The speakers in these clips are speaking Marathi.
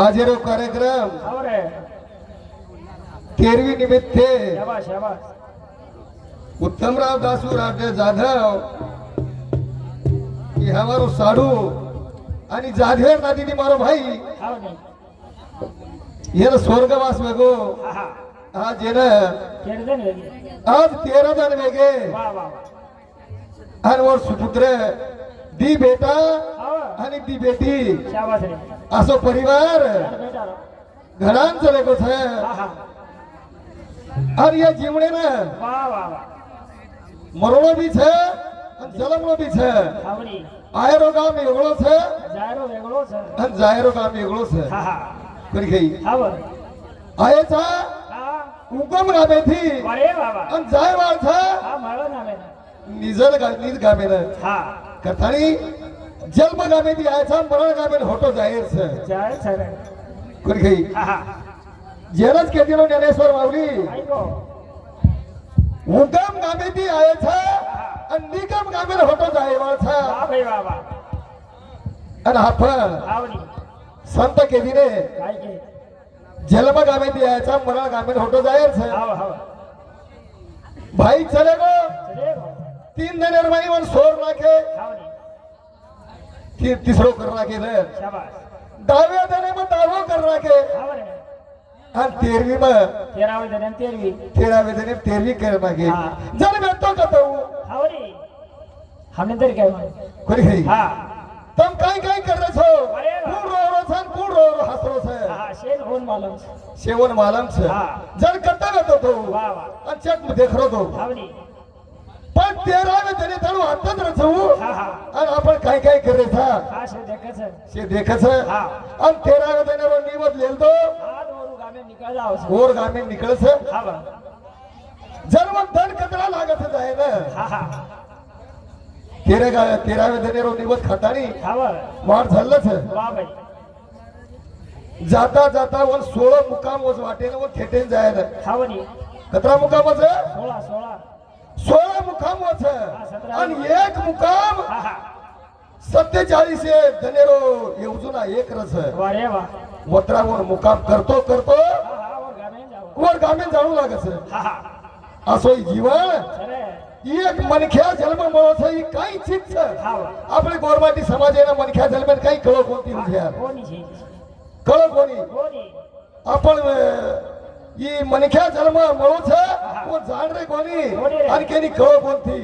हाजिरो कार्यक्रम तेरवी निमित्त उत्तमराव दासू राजे जाधव हमारो साडू आणि जाधवेर नादिनी मारो भाई हा स्वर्गवास बघो हा येन आज तेरा जण वेगे आणि वर सुपुत्र दी बेटा आणि ती बेटी. असो परिवार. घरांचं लोकच आहे अरे या जीवने ना मरणो बी छ जलमणो बी छ. आयरो गाम वेगळो छ. आणि जायरो गाम वेगळो छे आयचा उगम राबे थी. आणि जाय निजर छ निजर निज गामेनं. આયેછા હા ઉગમ ગામેથી વરે વાહ વાહ અને જાયવાળ છે હા મારો નામે નિઝર ગા- નિજ ગામે ને હા કથાણી જન્મ ગામેથી આયેછા મરણ ગામે ને હોટો જાહેર છે જાય છે રે કરી ગઈ હા હા જેને જ કેતીનો જ્ઞાનેશ્વર માવલી આઈકો ઉગમ ગામેથી આયેછા અને નિગમ ગામે ને હોટો જાહેર છે વાહ ભાઈ વાહ વાહ અને હાફ આવડી સંત કેદીને કાઈ કે જન્મ ગામેથી આયેછા મરણ ગામે ને હોટો જાહેર છે આવો આવો ભાઈ ચલે ગો રે ગો. तीन देणार माई वन सोर नाखे की तिसरो कर नाखे दर दहाव्या देणे मग दहावो कर नाखे आणि तेरवी मग. तेरावे देणे तेरवी. तेरावे देणे तेरवी कर नाखे जर भेटतो का तो? हमने तरी काय खरी खरी तुम काय काय कर रहे हो रो रो सन रो रो हंस रो से शेन होन मालम मालम से जर करता रहता तो वाह वाह अच्छा देख रहा तो. पण तेराव्या दिने तणू हातात रचू हा हा. आणि आपण काय काय करे था देखच. हा. आणि तेराव्या दिने रो निवत लेल तो गामे जर मग दंड कचरा लागत आहे ना? तेरे गा तेराव्या दिने रो निवत खतानी हा वाढ झालंच. जाता जाता वन सोळा मुकाम वाटेन व थेटेन जायला कतरा मुकाम वच सोळा सोळा. सोळा मुकाम वच आणि एक मुकाम सत्तेचाळीस एक धनेरो येऊजुना एक रस. वत्रावर मुकाम करतो करतो. वर गामेन जाणू लागस. असो जीवन. एक मनख्या जन्म मळस ही काही चिंच आपले गोरमाटी समाजाने मनख्या जन्मेन काही कळो कोणती कळो कोणी. आपण ఈ मनख्या జన్మ మరోచ ఓ జాడరే కొని అరికేని కవ బొంతి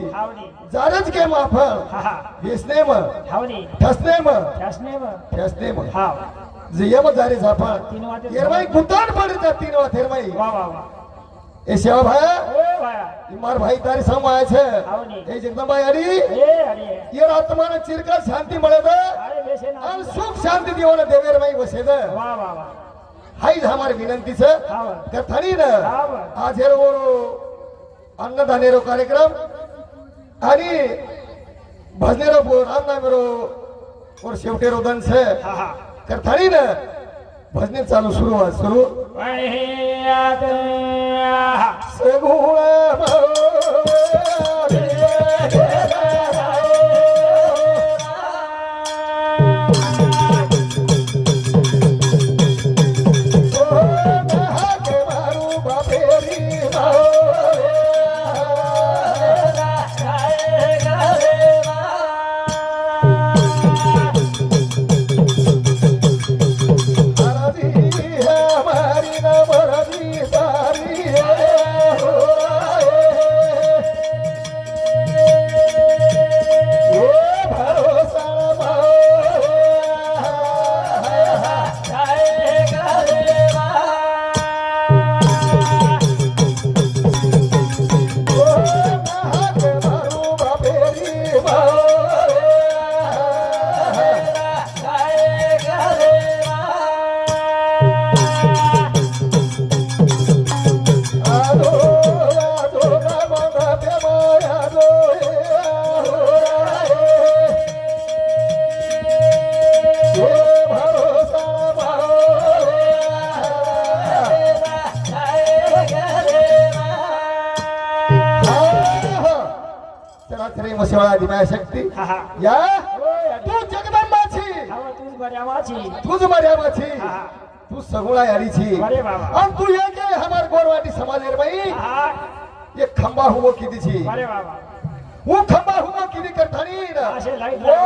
జారజ్ కే మాఫ ఇస్నే మ హౌని తస్నే మ తస్నే మ తస్నే మ హౌ జియే మ జారే జాఫ ఎర్వై గుతాన్ పడి తా తిన వా ए सेवा भाया भाई तारे सम छे हावनी ए जगदा भाई अरी ए शांति मळे दे अन सुख शांति दिवने देवेर भाई बसे हाई हमारे विनंती से कथनी न आज हेरो अन्नधानेरो कार्यक्रम अनि भजनेरो रामनामेरो और शेवटेरो दन से कथनी न भजने चालू सुरू। सुरू सगुण या? तू जगदंबाची. हवा तूच बऱ्या वाची तुझ मर्यामाची तू सगुणा यारीची. अरे बाबा. आणि तू ये जे हमार गोरवाड़ी समाज है भाई ये खंबा हुआ किधी छी अरे बाबा. वो खंबा हुआ किधी कठानी ना असे light वो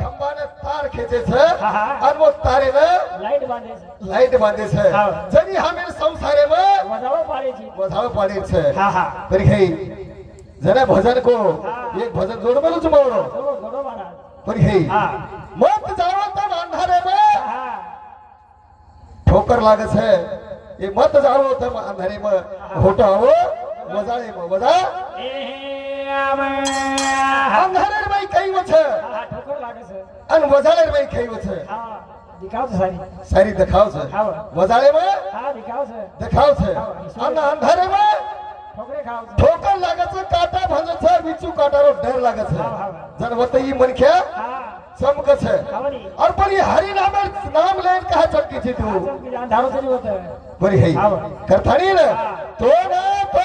खंबा ने तार खेचे छे हा, और वो तारे ने लाइट बांधायचं लाइट बांधे छे हा. जनी हमें संसारे में वजावा पाडायची. वधाव पाडे छे हा, हा. तरी जरा भजन को एक भजन जोड बोलूच बोलो पर हे मत जावता अंधारे में ठोकर लागत है ये मत जाओ तम अंधारे में होटा हो. मजा ये मजा अंधारे में कई वछ ठोकर लागत है अन वजाले में कई वछ सारी. दिखाओ सर वजाले में दिखाओ सर दिखाओ सर अंधारे में ठोकर लागायचं काटा भाजायचा विचू काटावर डर लागायचं. जर होत ही मनख्या चमकच है और पर ये हरि नाम नाम लेन कहा चमकी थी तू धारो से बड़ी है. करता नहीं ना? तो ना तो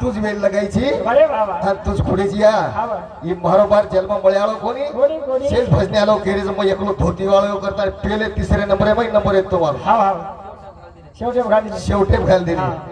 तूच वेळ लगायची तूच पुढेच या ही. बरोबर जन्म मळे आलो कोणी शेष भजने आलो केरीज मग एकलो धोती वाळो करता पेले तिसरे नंबर आहे नंबर येतो वाळो शेवटे घाल दिली शेवटे घाल दिली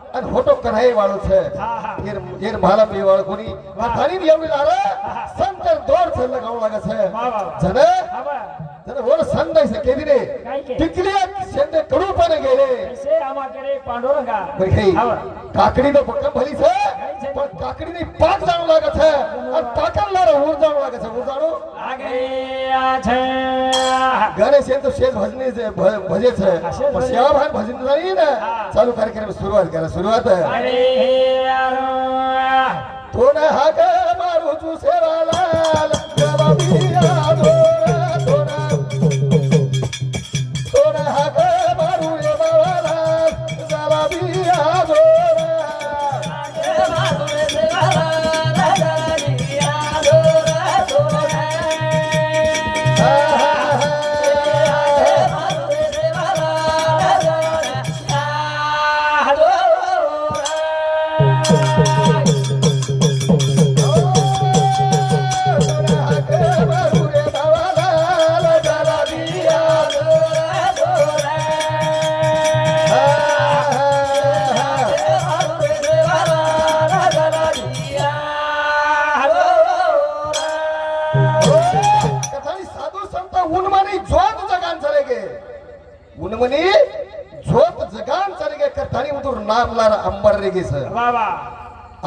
ઈ વડન જાય વાળો છે એકદમ હવે અને હોટો કરાય વાળો છે હા, હા. એર એર માલા પી વાળો કોની થાની ની એવડી લારે હા. સંતર દોર છે લગાવ લાગે છે વાહ, વાહ, વાહ. જને तर वर सांगायचं केविरे तिथले शेंदे कडू पण गेले. काकडी तर भक्कम भली पण काकडी पाक जाणू लागत आणि ऊर जाणू लागत ऊर जाणू. गणेश यांचं भजने भजे छ भजन. नाही ना. चालू कार्यक्रम सुरुवात करा सुरुवात थोडा हा का मारू तू सेवाला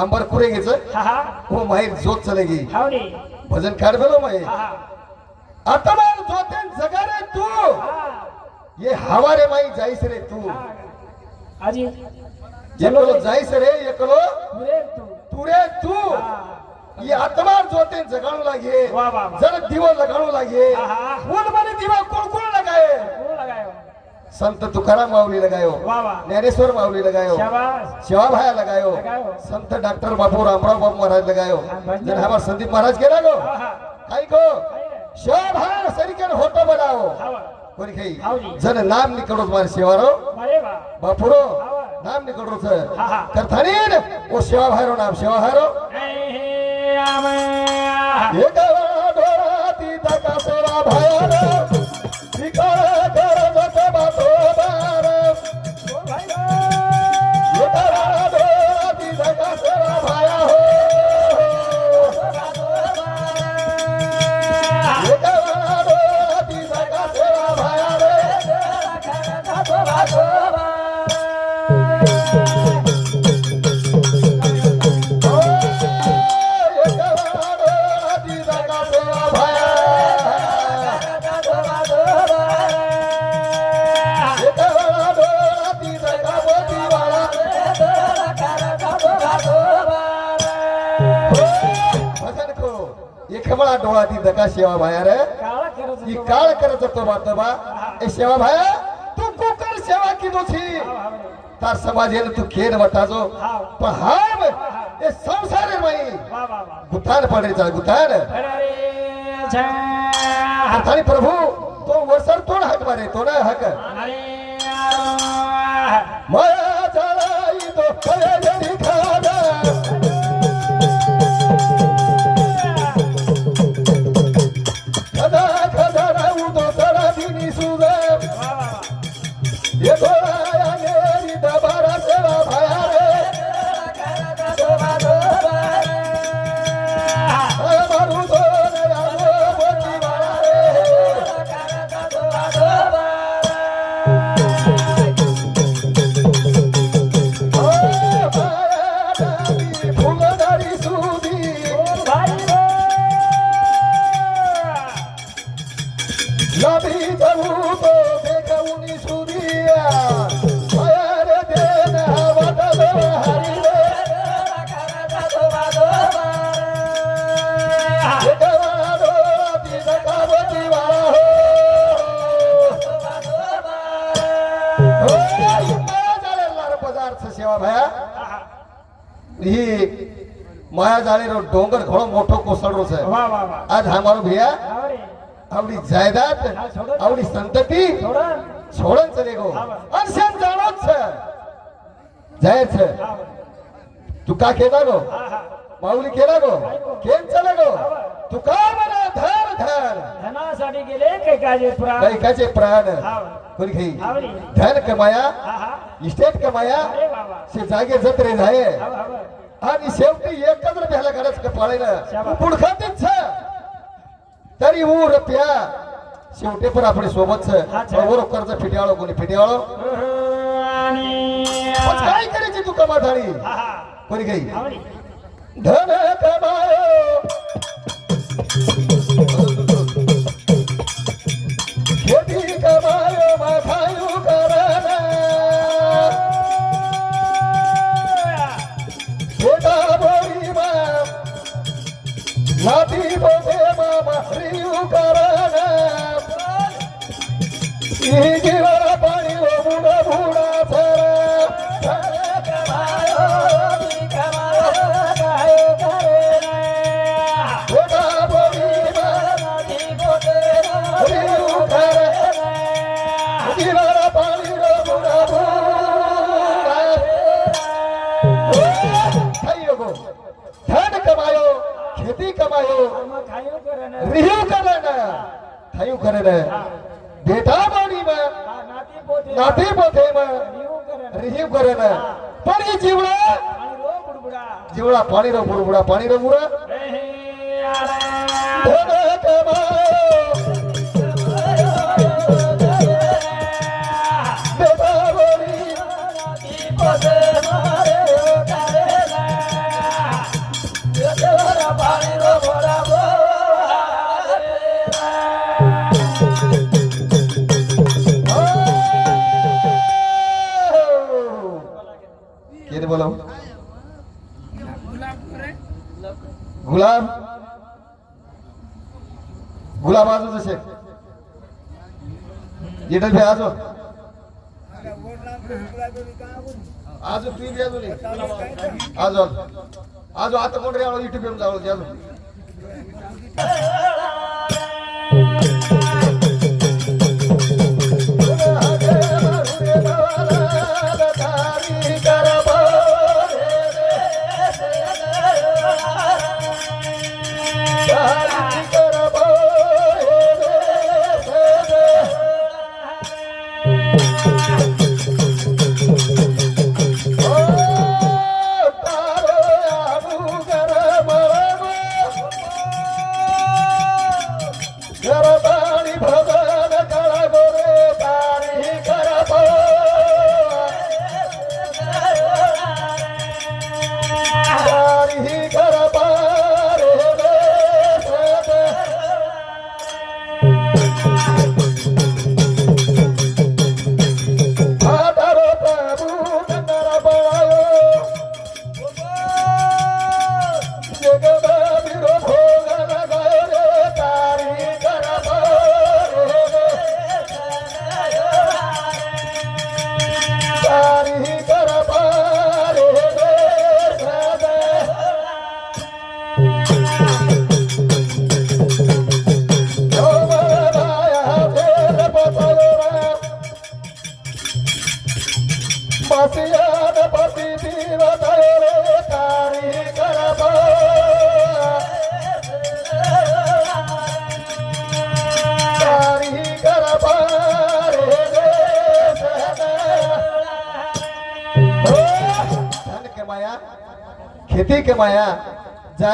अंबर पुरेगीच घेच हो माहीर जोत चलेगी भजन काढ झालो माहीर आता ना जगा रे तू. ये हवा रे माई जाईस रे तू. एकलो जाईस रे एकलो तू. रे तू. ये आत्मा जोते जगाणू लागे. जर दिवो लगाणू लागे. कोण दिवा कोण कोण लगाय. संत तुकाराम माऊली लगायो ज्ञानेश्वर माऊली लगायो शिवाभाया लगायो संत डॉक्टर बापू रामराव बाबू महाराज लगायो. हमार संदीप महाराज गेला गो. काय गो शिवा भाया सरीकन होतो बनाओ. कोणी काही? जन नाम निकडोच मार शिवारो बापूरो नाम निकट तर थाने ओ शिवा भायरो नाम शिवा भायरो हे गावा खबळा डोळा ती दका शेवा भाया रे ही काळ करत तो बातबा ए शेवा भाया तू कुकर सेवा की दोषी तार समाजेल तू खेळ वटाजो पण हा ए संसार रे माई. गुतान पडे चाल गुथान. अर्थाने प्रभू तो वरसर तोड हक मारे तो ना हक. माया झाला तो એ सेवा भया ये माया जाले रो डोंगर घणो मोठो कोसळो छे आज हा मारो भैया आवडी. जायदाद आवडी संतति छोडन चले गो. अन छे जय छे तू का केला गो? माऊली केला गो? केन चले गो? तू का मने धर धर? धना साडी गेले काय काय प्राण? काय प्राण? कोण घेई धन कमाया इस्टेट अरे बाबा से जागे जत्रे जाय. आणि शेवटी गरज कपाळेनं शाबास. पुडखातीच छ. तरी ऊ रप्या शेवटी पण आपले सोबत छ. छ. बरोबर कर्ज फिट्याळो कोणी फिट्याळो. काय करायची तू हा हा. कोणी काही धन कमायो. शिवळा पाणी रपुडा पाणी रपुडा इथं ते आज. आज तू बी अजून आज आज. आता कोण रे इथे फेम जाऊ अजून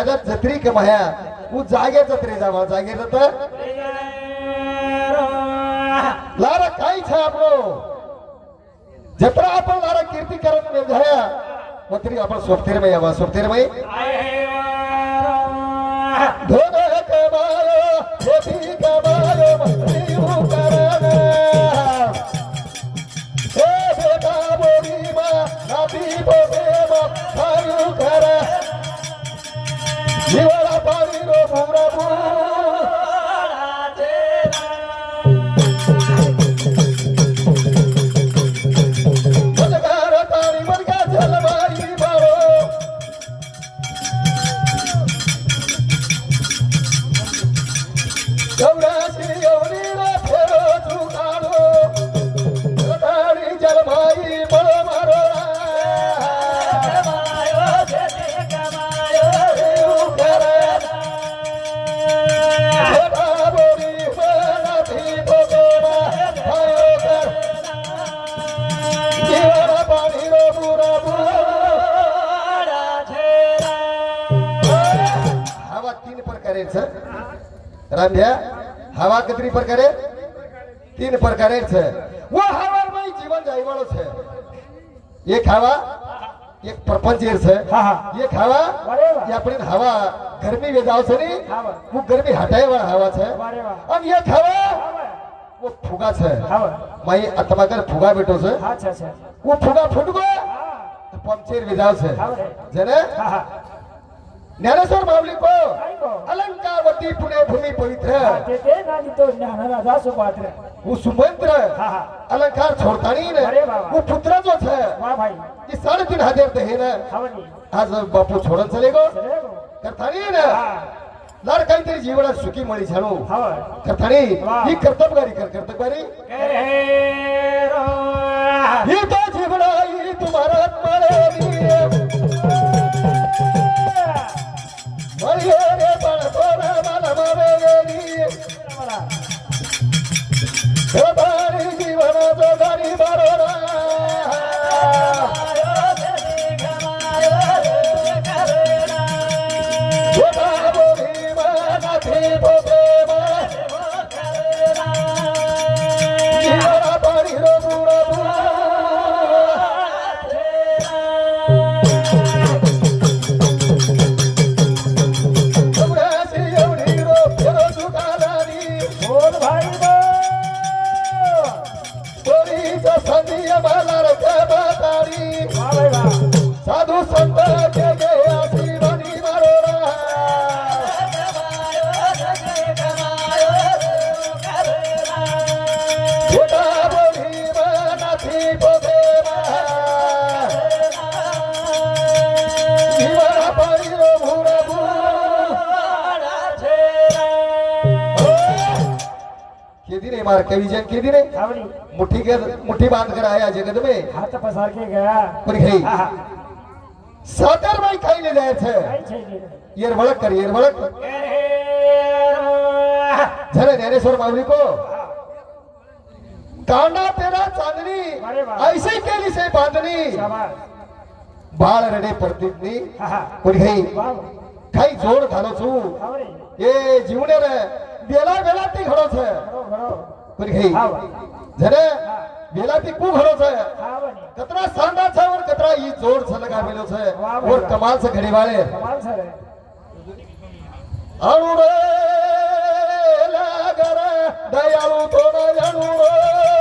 जागा जत्री माया तू जागे जत्री जावा जागे तर लारा काई छा आपनो जत्रा आपण लारा कीर्ति करत में जाया मतरी तरी आपण में यावा सोपतेर में धन कमाया গৌরব હવા કતરી પ્રકારે तीन प्रकारे છે वो હવામાં જીવન જાયવાળો છે એક હવા એક પ્રપંચેર છે હા, હા. એક હવા બરાબર. એ આપણી હવા ગરમી વેજાવ છે ને હવા. वो ગરમી હટાય વાળા હવા છે બરાબર. અને એક હવા वो ફુગા છે હા માઈ આ તમાકર ફુગા બેઠો છે અચ્છા અચ્છા वो ફુગા ફૂટગો હા પંચેર વેજાવ છે હા જેને ज्ञानेश्वर अलंकार अलंकारवती पुणे भूमी पवित्र। ज्ञानराजा अलंकार छोड़ता नहीं वो पुत्र जो है ये साढ़े तीन हजार तो आज बापू छोड़न चले गो। करतानी ना लाड काहीतरी जीवनात सुखी मळी झालो। करतानी ही कर्तबगारी कर कर्तबगारी। ये तो जीवन तुम्हारा मळे जीवनाचं गाडी बारोरा मेरी मार के विजन की दी ने? मुट्ठी के मुट्ठी बांध कर आया जगत में। हाथ पसार के गया। पर भाई खाई ले जाए थे? ये बड़क कर ये बड़क झरे ज्ञानेश्वर मावली को। कांडा तेरा चांदनी ऐसी केली से बांधनी। बाळ रडे परतीतनी पण घाई काही जोड घालो छू ए जीवने रे। પેલા વેલાતી ઘડો છે પુરખી જરે વેલાતી કુ ઘડો છે કતરા સાંડા છે ઓર કતરા ઈ જોર છે લગાવેલો છે ઓર કમાલ છે ઘડી વાળે કમાલ છે રે અરુડે લાગરે દયાળુ થોડો અરુડે